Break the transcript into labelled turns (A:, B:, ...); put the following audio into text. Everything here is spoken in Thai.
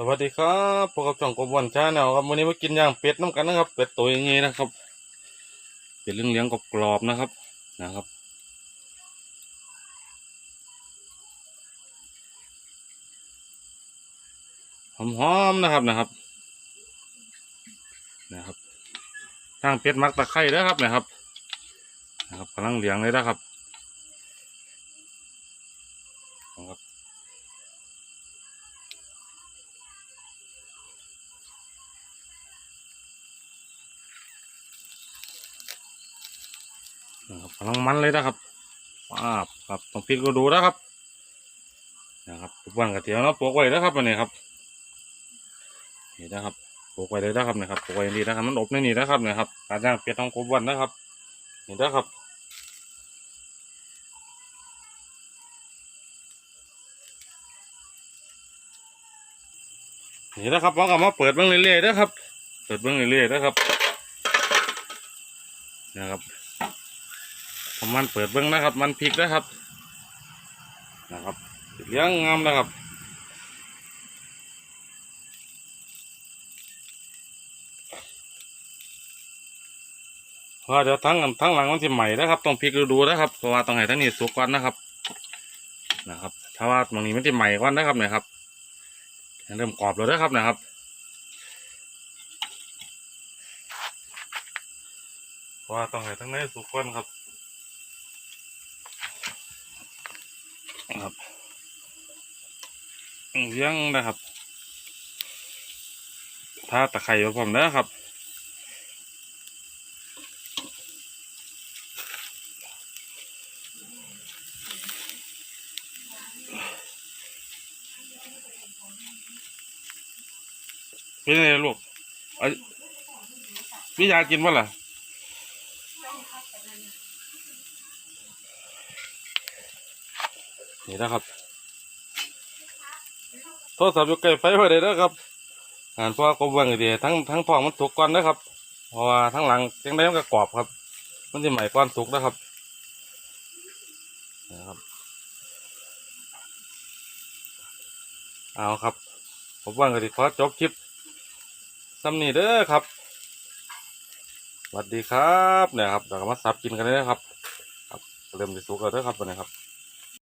A: สวัสดีครับพวกกับช่องกบวันชาแนลครับวันนี้มากินย่างเป็ดน้ำกันนะครับ เป็ดตัวอย่างนี้นะครับ เป็ดเลี้ยงเลี้ยงกรอบๆนะครับ นะครับ หอมๆนะครับนะครับ นะครับทางเป็ดมักตะไคร้นะครับนะครับ นะครับกำลังเลี้ยงเลยนะครับนะครับ นะครับกำลังมันเลยนะครับว้าบครับต้องพลิกก็ดูนะครับนะครับทุกวันกระเทียมแล้วปลูกไว้นะครับวันนี้ครับนี่นะครับปลูกไว้เลยนะครับนะครับปลูกไว้ย่างดีนะครับมันอบในนี่นะครับนะครับการย่างเป็ดของกบวันนะครับนี่นะครับนี่นะครับผมก็มาเปิดเบื้องเรื่อยๆนะครับ เปิดเบื้องเรื่อยๆนะครับนะครับ ผมมันเปิดเบิ้งนะครับ มันพริกนะครับ นะครับเลี้ยงงามนะครับเพราะเดี๋ยวทั้งทั้งหลังมันจะใหม่นะครับต้องพลิกดูนะครับเพราะว่าต้องให้ทั้งนี้สุกก่อนนะครับ นะครับ ถ้าว่าตรงนี้มันจะใหม่ก่อนนะครับเนี่ยครับเริ่มกรอบแล้วนะครับนะครับเพราะว่าต้องให้ทั้งนี้สุกก่อนครับ ครับเลี้ยงนะครับถ้าตะไคร้ไว้ผมนะครับเป็นไงลูกเอาพี่ยากินวะล่ะ นี่นะครับโทรศัพท์อยู่ใกล้ไฟพอดีนะครับอ่านพราะว่ากบวังดีทั้งทั้งท้องมันสุกก่อนนะครับเพราะว่าทั้งหลังยังได้มันก็กรอบครับ มันจะใหม่ก้อนสุกนะครับนะครับเอาครับ ผมว่างก็ดีขอจบคลิปซ้ำนี้เด้อครับสวัสดีครับเนี่ยครับเดี๋ยวก็มาสับกินกันเลยนะครับครับเริ่มจะสุกแล้วเด้อครับวันนี้ครับ